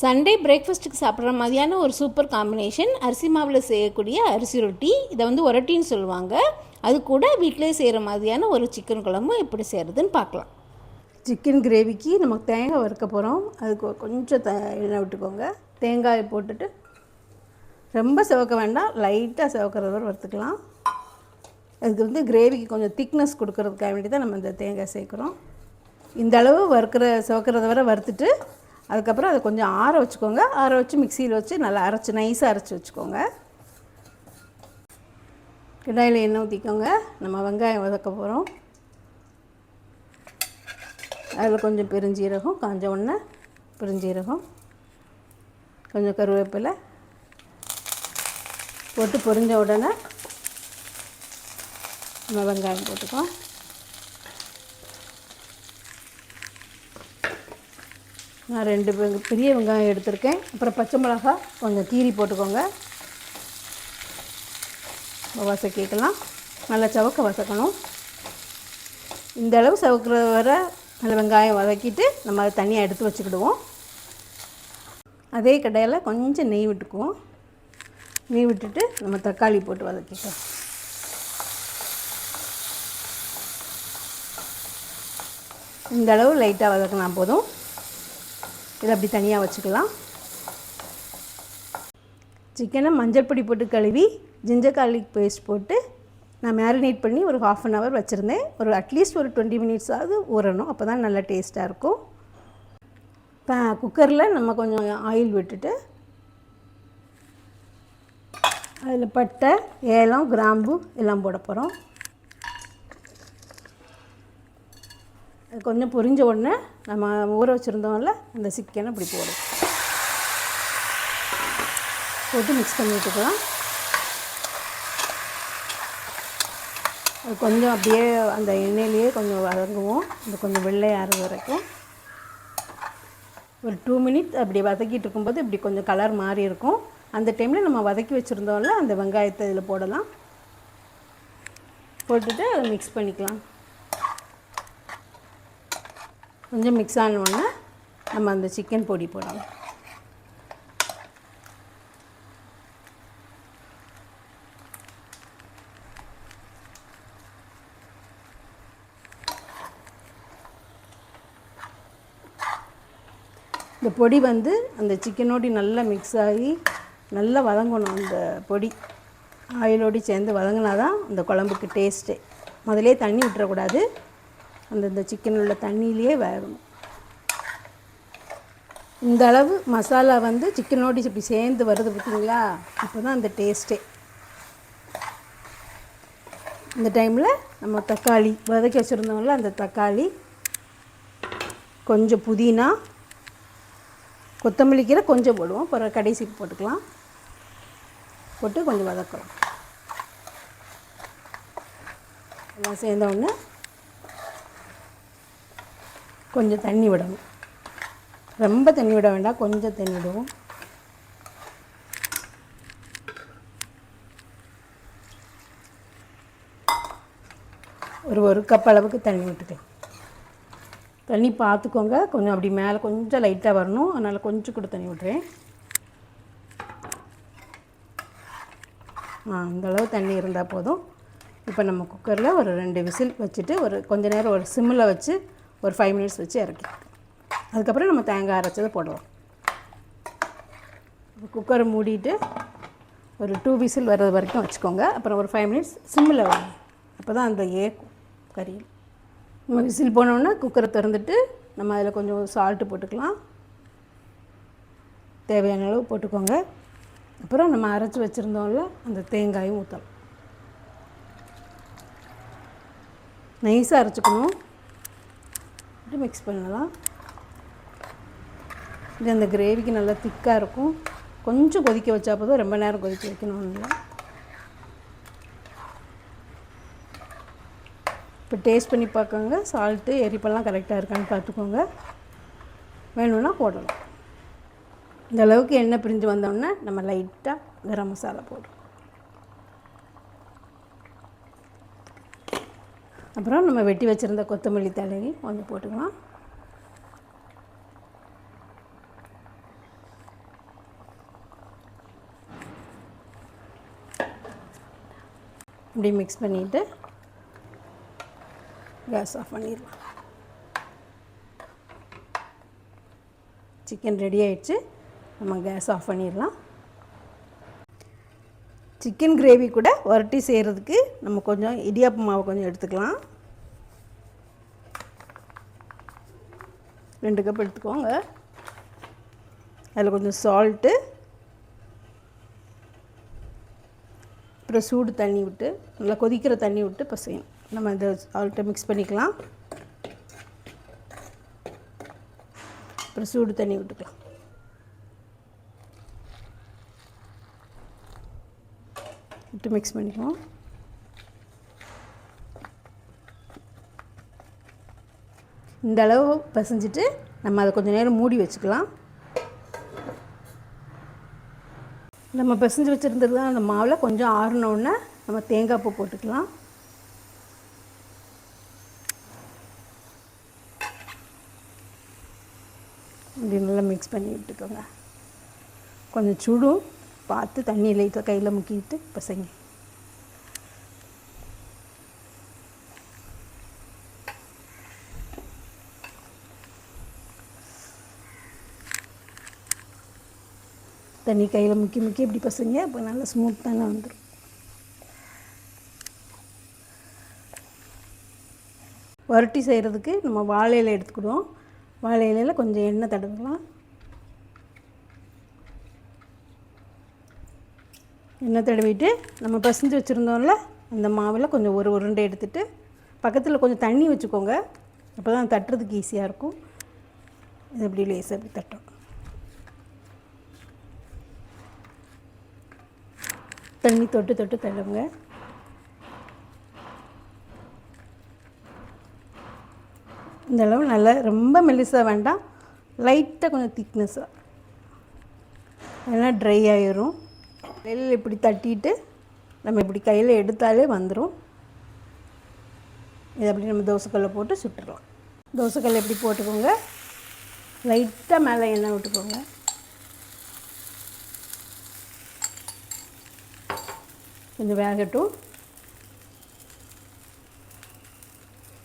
Sunday பிரேக்ஃபாஸ்ட்டுக்கு சாப்பிட்ற மாதிரியான ஒரு சூப்பர் காம்பினேஷன் அரிசி மாவில் செய்யக்கூடிய அரிசி ரொட்டி இதை வந்து ஒரட்டின்னு சொல்லுவாங்க. அது கூட வீட்டிலே செய்கிற மாதிரியான ஒரு சிக்கன் குழம்பு எப்படி செய்கிறதுன்னு பார்க்கலாம். சிக்கன் கிரேவிக்கு நமக்கு தேங்காய் வறுக்க போகிறோம் அதுக்கு கொஞ்சம் த எண்ணெய் விட்டுக்கோங்க. தேங்காயை போட்டுட்டு ரொம்ப சிவக்க வேண்டாம். லைட்டாக சிவக்கிறது வரை வறுத்துக்கலாம். அதுக்கு வந்து கிரேவிக்கு கொஞ்சம் திக்னஸ் கொடுக்கறதுக்காக வேண்டி தான் நம்ம இந்த தேங்காய் சேர்க்குறோம். இந்த அளவு வறுக்கிற சிவக்கிறத வரை வறுத்துட்டு அதுக்கப்புறம் அதை கொஞ்சம் ஆற வச்சுக்கோங்க. ஆற வச்சு மிக்சியில் வச்சு நல்லா அரைச்சி நைஸாக அரைச்சி வச்சுக்கோங்க. கடாயில் எண்ணெய் ஊற்றிக்கோங்க நம்ம வெங்காயம் வதக்க போகிறோம் அதில் கொஞ்சம் பெருஞ்சீரகம் காஞ்ச உடனே பெருஞ்சீரகம் கொஞ்சம் கருவேப்பிலை போட்டு பொரிஞ்ச உடனே நம்ம வெங்காயம் போட்டுக்கோம். நான் ரெண்டு பெரிய வெங்காயம் எடுத்திருக்கேன். அப்புறம் பச்சை மிளகா கொஞ்சம் கீரி போட்டுக்கோங்க. வசக்கிக்கலாம் நல்லா சவக்க வதக்கணும். இந்த அளவு சவக்கிற வர நல்ல வெங்காயம் வதக்கிட்டு நம்ம அதை தனியாக எடுத்து வச்சுக்கிடுவோம். அதே கடையில் கொஞ்சம் நெய் விட்டுக்குவோம். நெய் விட்டுட்டு நம்ம தக்காளி போட்டு வதக்கிட்டோம் இந்த அளவு லைட்டாக வதக்கினா போதும். இதை அப்படி தனியாக வச்சுக்கலாம். சிக்கனை மஞ்சள் பொடி போட்டு கழுவி ஜிஞ்சர் கார்லிக் பேஸ்ட் போட்டு நான் மேரினேட் பண்ணி ஒரு ஹாஃப் அன் ஹவர் வச்சுருந்தேன். ஒரு அட்லீஸ்ட் ஒரு டுவெண்ட்டி மினிட்ஸாவது ஊறணும். அப்போ தான் நல்லா டேஸ்ட்டாக இருக்கும். இப்போ குக்கரில் நம்ம கொஞ்சம் ஆயில் விட்டுட்டு அதில் பட்டை ஏலம் கிராம்பு எல்லாம் போட போகிறோம் அது கொஞ்சம் பொரிஞ்ச உடனே நம்ம ஊற வச்சுருந்தோம்ல அந்த சிக்கனை இப்படி போடும் போட்டு மிக்ஸ் பண்ணி விட்டுக்கலாம். அது கொஞ்சம் அப்படியே அந்த எண்ணெயிலேயே கொஞ்சம் வதங்குவோம். இந்த கொஞ்சம் வெள்ளையாறு வரைக்கும். ஒரு டூ மினிட்ஸ் அப்படி வதக்கிட்டு இருக்கும்போது இப்படி கொஞ்சம் கலர் மாறி இருக்கும். அந்த டைமில் நம்ம வதக்கி வச்சுருந்தோம்ல அந்த வெங்காயத்தை இதில் போடலாம். போட்டுட்டு அதை மிக்ஸ் பண்ணிக்கலாம். கொஞ்சம் மிக்ஸ் ஆன நம்ம அந்த சிக்கன் பொடி போடலாம். இந்த பொடி வந்து அந்த சிக்கனோடி நல்லா மிக்ஸ் ஆகி நல்லா வதங்கணும் அந்த பொடி. ஆயிலோடு சேர்ந்து வதங்கினா தான் அந்த குழம்புக்கு டேஸ்ட்டே முதலே தண்ணி விட்டுறக்கூடாது அந்த இந்த சிக்கன் உள்ள தண்ணியிலேயே வேகணும். இந்த அளவு மசாலா வந்து சிக்கனோடு இப்படி சேர்ந்து வருது பார்த்தீங்களா அப்போ தான் அந்த டேஸ்ட்டே இந்த டைமில் நம்ம தக்காளி வதக்கி வச்சுருந்தோம்ல அந்த தக்காளி கொஞ்சம் புதினா கொத்தமல்லி கீரை கொஞ்சம் போடுவோம். அப்புறம் கடைசி போட்டுக்கலாம். போட்டு கொஞ்சம் வதக்குறோம். எல்லாம் சேர்ந்தவுடனே கொஞ்சம் தண்ணி விடணும். ரொம்ப தண்ணி விட வேண்டாம் கொஞ்சம் தண்ணி விடுவோம். ஒரு ஒரு கப் அளவுக்கு தண்ணி விட்டுக்கலாம். தண்ணி பார்த்துக்கோங்க கொஞ்சம் அப்படி மேலே கொஞ்சம் லைட்டாக வரணும். அதனால் கொஞ்சம் கூட தண்ணி விட்றேன் ஆ அந்தளவு அளவு தண்ணி இருந்தால் போதும். இப்போ நம்ம குக்கரில் ஒரு ரெண்டு விசில் வச்சுட்டு ஒரு கொஞ்ச நேரம் ஒரு சிம்மில் வச்சு ஒரு ஃபைவ் மினிட்ஸ் வச்சு இறக்கி. அதுக்கப்புறம் நம்ம தேங்காய் அரைச்சதை போடுவோம் குக்கரை மூடிட்டு ஒரு டூ விசில் வர்றது வரைக்கும் வச்சுக்கோங்க. அப்புறம் ஒரு ஃபைவ் மினிட்ஸ் சிம்மில் வைங்க. அப்போ தான் அந்த ஏ கறி நம்ம விசில் போனோன்னா குக்கரை திறந்துட்டு நம்ம அதில் கொஞ்சம் சால்ட்டு போட்டுக்கலாம். தேவையான அளவு போட்டுக்கோங்க. அப்புறம் நம்ம அரைச்சி வச்சுருந்தோம்ல அந்த தேங்காயும் ஊற்றலாம் நைஸாக அரைச்சிக்கணும். இப்படி மிக்ஸ் பண்ணலாம்? இது அந்த கிரேவிக்கு நல்லா திக்காக இருக்கும். கொஞ்சம் கொதிக்க வச்சா போதும். ரொம்ப நேரம் கொதிக்க வைக்கணும் இல்லை இப்போ டேஸ்ட் பண்ணி பார்க்கோங்க. சால்ட்டு எரிப்பெல்லாம் கரெக்டாக இருக்கான்னு பார்த்துக்கோங்க. வேணும்னா போடலாம். இந்த அளவுக்கு எண்ணெய் பிரிஞ்சு வந்தோடனே நம்ம லைட்டாக கரம் மசாலா போடுறோம். அப்புறம் நம்ம வெட்டி வச்சுருந்த கொத்தமல்லி தலையும் கொஞ்சம் போட்டுக்கலாம். இப்படி மிக்ஸ் பண்ணிவிட்டு கேஸ் ஆஃப் பண்ணிடலாம். சிக்கன் ரெடி ஆகிடுச்சு நம்ம கேஸ் ஆஃப் பண்ணிடலாம். சிக்கன் கிரேவி கூட வரட்டி செய்கிறதுக்கு நம்ம கொஞ்சம் இடியாப்பு மாவு கொஞ்சம் எடுத்துக்கலாம். ரெண்டு கப் எடுத்துக்கோங்க. அதில் கொஞ்சம் சால்ட்டு அப்புறம் சூடு தண்ணி விட்டு நல்லா கொதிக்கிற தண்ணி விட்டு பசையணும். நம்ம இந்த சால்ட்டை மிக்ஸ் பண்ணிக்கலாம். அப்புறம் சூடு தண்ணி விட்டுக்கலாம். விட்டு மிக்ஸ் பண்ணிக்குவோம் இந்த அளவு பிசைஞ்சிட்டு நம்ம அதை கொஞ்சம் நேரம் மூடி வச்சுக்கலாம். நம்ம பிசைஞ்சு வச்சுருந்தது தான் அந்த மாவில் கொஞ்சம் ஆறினோடனே நம்ம தேங்காய் பூ போட்டுக்கலாம். இப்படி நல்லா மிக்ஸ் பண்ணி விட்டுக்கோங்க. கொஞ்சம் சுடும். பார்த்து தண்ணி லைட்டாக கையில் முக்கிட்டு பசங்க. தண்ணி கையில் முக்கி முக்கி இப்படி பசங்க அப்போ நல்லா ஸ்மூத் தானே வந்துடும் வரட்டி செய்கிறதுக்கு நம்ம வாழை இலை எடுத்துக்கிடுவோம். வாழை இலையில் கொஞ்சம் எண்ணெய் தடவலாம் எண்ணெய் தடவிட்டு நம்ம பசஞ்சு வச்சுருந்தோம்ல அந்த மாவில் கொஞ்சம் ஒரு உருண்டை எடுத்துட்டு பக்கத்தில் கொஞ்சம் தண்ணி வச்சுக்கோங்க. அப்போ தான் தட்டுறதுக்கு ஈஸியாக இருக்கும். இது அப்படி லேசாக அப்படி தட்டும் தண்ணி தொட்டு தொட்டு தள்ளுங்க இந்த அளவு நல்லா ரொம்ப மெல்லிசாக வேண்டாம். லைட்டாக கொஞ்சம் திக்னஸாக ஏன்னா ட்ரை ஆயிரும். வெளியில் இப்படி தட்டிட்டு நம்ம இப்படி கையில் எடுத்தாலே வந்துடும் இதை அப்படி நம்ம தோசைக்கல்ல போட்டு சுட்டுடலாம் தோசைக்கல் எப்படி போட்டுக்கோங்க? லைட்டாக மேலே எண்ணெய் விட்டுக்கோங்க. கொஞ்சம் வேகட்டும்.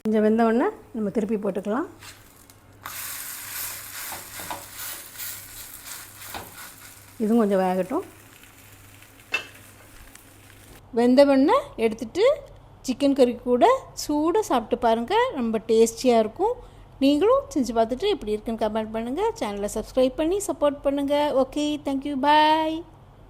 கொஞ்சம் வெந்தவுடனே நம்ம திருப்பி போட்டுக்கலாம். இதுவும் கொஞ்சம் வேகட்டும். வெந்தவுடனே எடுத்துட்டு சிக்கன் கறி கூட சூடாக சாப்பிட்டு பாருங்கள் ரொம்ப டேஸ்டியாக இருக்கும். நீங்களும் செஞ்சு பார்த்துட்டு எப்படி இருக்குன்னு கமெண்ட் பண்ணுங்கள் சேனலை சப்ஸ்கிரைப் பண்ணி சப்போர்ட் பண்ணுங்கள் ஓகே தேங்க்யூ பாய்